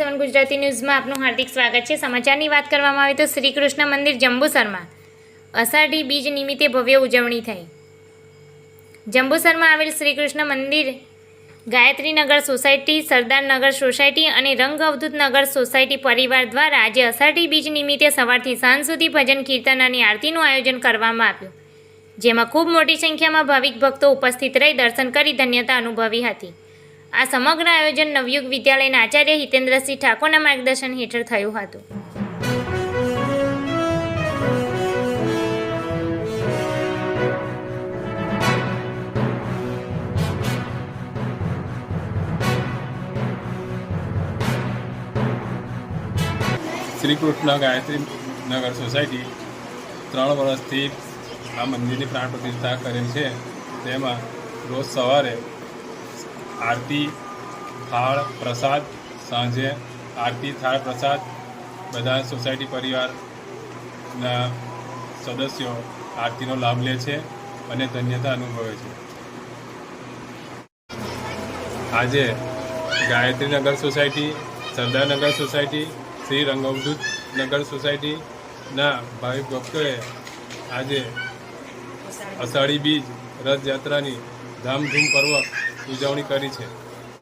સેવન ગુજરાતી ન્યૂઝમાં આપનું હાર્દિક સ્વાગત છે. સમાચારની વાત કરવામાં આવે તો શ્રી કૃષ્ણ મંદિર જંબુસરમાં અષાઢી બીજ નિમિત્તે ભવ્ય ઉજવણી થઈ. જંબુસરમાં આવેલ શ્રી કૃષ્ણ મંદિર ગાયત્રીનગર સોસાયટી સરદારનગર સોસાયટી અને રંગ અવધૂત નગર સોસાયટી પરિવાર દ્વારા આજે અષાઢી બીજ નિમિત્તે સવારથી સાંજ સુધી ભજન કીર્તન અને આરતીનું આયોજન કરવામાં આવ્યું. જેમાં ખૂબ મોટી સંખ્યામાં ભાવિક ભક્તો ઉપસ્થિત રહી દર્શન કરી ધન્યતા અનુભવી હતી. આ સમગ્ર આયોજન નવયુગ વિદ્યાલયના આચાર્ય હિતેન્દ્રસિંહ ઠાકોરના માર્ગદર્શન હેઠળ થયું હતું. શ્રી કૃષ્ણ ગાયત્રી નગર સોસાયટી ત્રણ વર્ષથી આ મંદિરની પ્રાણ પ્રતિષ્ઠા કરેલ છે. તેમાં રોજ સવારે આરતી, થાળ પ્રસાદ, સાંજે આરતી, થાળ પ્રસાદ, બધા સોસાયટી પરિવારના સદસ્યો આરતીનો લાભ લે છે અને ધન્યતા અનુભવે છે. આજે ગાયત્રીનગર સોસાયટી સરદારનગર સોસાયટી, શ્રી રંગવદૂત નગર સોસાયટીના ભાવિક ભક્તોએ આજે અષાઢી બીજ રથયાત્રાની ધામધૂમપૂર્વક ઉજવણી કરી છે.